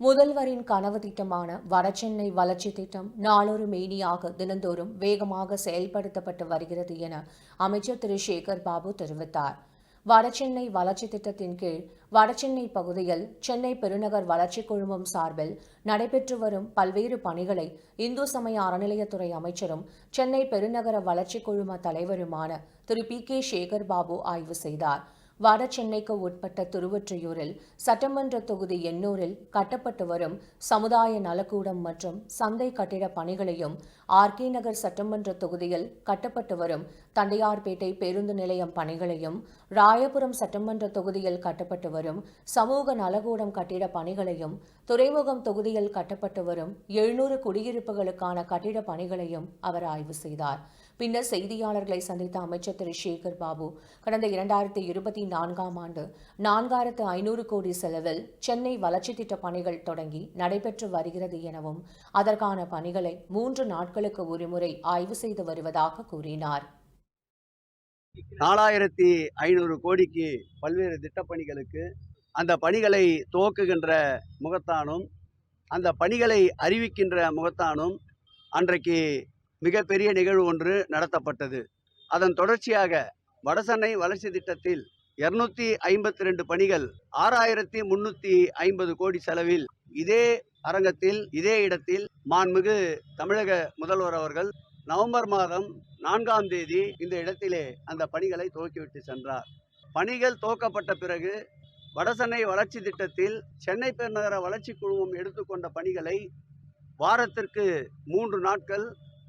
முதல்வரின் கனவு திட்டமான வடசென்னை வளர்ச்சி திட்டம் நாளொரு மேனியாக தினந்தோறும் வேகமாக செயல்படுத்தப்பட்டு வருகிறது என அமைச்சர் திரு. சேகர் பாபு தெரிவித்தார். வடசென்னை வளர்ச்சி திட்டத்தின் கீழ் வடசென்னை பகுதியில் சென்னை பெருநகர் வளர்ச்சி குழுமம் சார்பில் நடைபெற்று வரும் பல்வேறு பணிகளை இந்து சமய அறநிலையத்துறை அமைச்சரும் சென்னை பெருநகர வளர்ச்சி குழும தலைவருமான திரு. பி. கே. சேகர் பாபு ஆய்வு செய்தார். வட சென்னைக்கு உட்பட்ட திருவொற்றியூரில் சட்டமன்ற தொகுதி எண்ணூரில் கட்டப்பட்டு வரும் சமுதாய நலக்கூடம் மற்றும் சந்தை கட்டிட பணிகளையும் ஆர்கே நகர் சட்டமன்ற தொகுதியில் கட்டப்பட்டு வரும் தண்டையார்பேட்டை பேருந்து நிலையம் பணிகளையும் ராயபுரம் சட்டமன்ற தொகுதியில் கட்டப்பட்டு வரும் சமூக நலக்கூடம் கட்டிட பணிகளையும் துறைமுகம் தொகுதியில் கட்டப்பட்டு வரும் எழுநூறு குடியிருப்புகளுக்கான கட்டிட பணிகளையும் அவர் ஆய்வு செய்தார். பின்னர் செய்தியாளர்களை சந்தித்த அமைச்சர் திரு. சேகர் பாபு கடந்த இரண்டாயிரத்தி இருபத்தி நான்காம் ஆண்டு நான்காயிரத்து ஐநூறு கோடி செலவில் சென்னை வளர்ச்சி திட்ட பணிகள் தொடங்கி நடைபெற்று வருகிறது எனவும் அதற்கான பணிகளை மூன்று நாட்களுக்கு ஒருமுறை ஆய்வு செய்து வருவதாக கூறினார். நாலாயிரத்தி ஐநூறு கோடிக்கு பல்வேறு திட்டப்பணிகளுக்கு அந்த பணிகளை துவக்குகின்ற முகத்தானும் அந்த பணிகளை அறிவிக்கின்ற முகத்தானும் அன்றைக்கு மிகப்பெரிய நிகழ்வு ஒன்று நடத்தப்பட்டது. அதன் தொடர்ச்சியாக வடசென்னை வளர்ச்சி திட்டத்தில் இருநூத்தி ஐம்பத்தி ரெண்டு பணிகள் ஆறாயிரத்தி முன்னூத்தி ஐம்பது கோடி செலவில் இதே அரங்கத்தில் இதே இடத்தில் மாண்புமிகு தமிழக முதல்வர் அவர்கள் நவம்பர் மாதம் நான்காம் தேதி இந்த இடத்திலே அந்த பணிகளை துவக்கிவிட்டு சென்றார். பணிகள் துவக்கப்பட்ட பிறகு வடசென்னை வளர்ச்சி திட்டத்தில் சென்னை பெருநகர வளர்ச்சி குழுமம் எடுத்துக்கொண்ட பணிகளை வாரத்திற்கு மூன்று நாட்கள்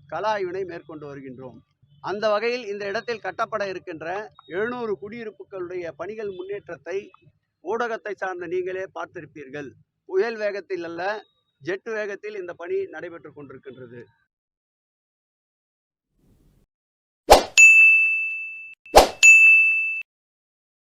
கலாய்வினை ஆய்வினை மேற்கொண்டு வருகின்றோம். அந்த வகையில் இந்த இடத்தில் கட்டப்பட இருக்கின்ற எழுநூறு குடியிருப்புகளுடைய பணிகள் முன்னேற்றத்தை ஊடகத்தை சார்ந்த நீங்களே பார்த்திருப்பீர்கள். புயல் வேகத்தில் அல்ல ஜெட் வேகத்தில் இந்த பணி நடைபெற்று கொண்டிருக்கின்றது.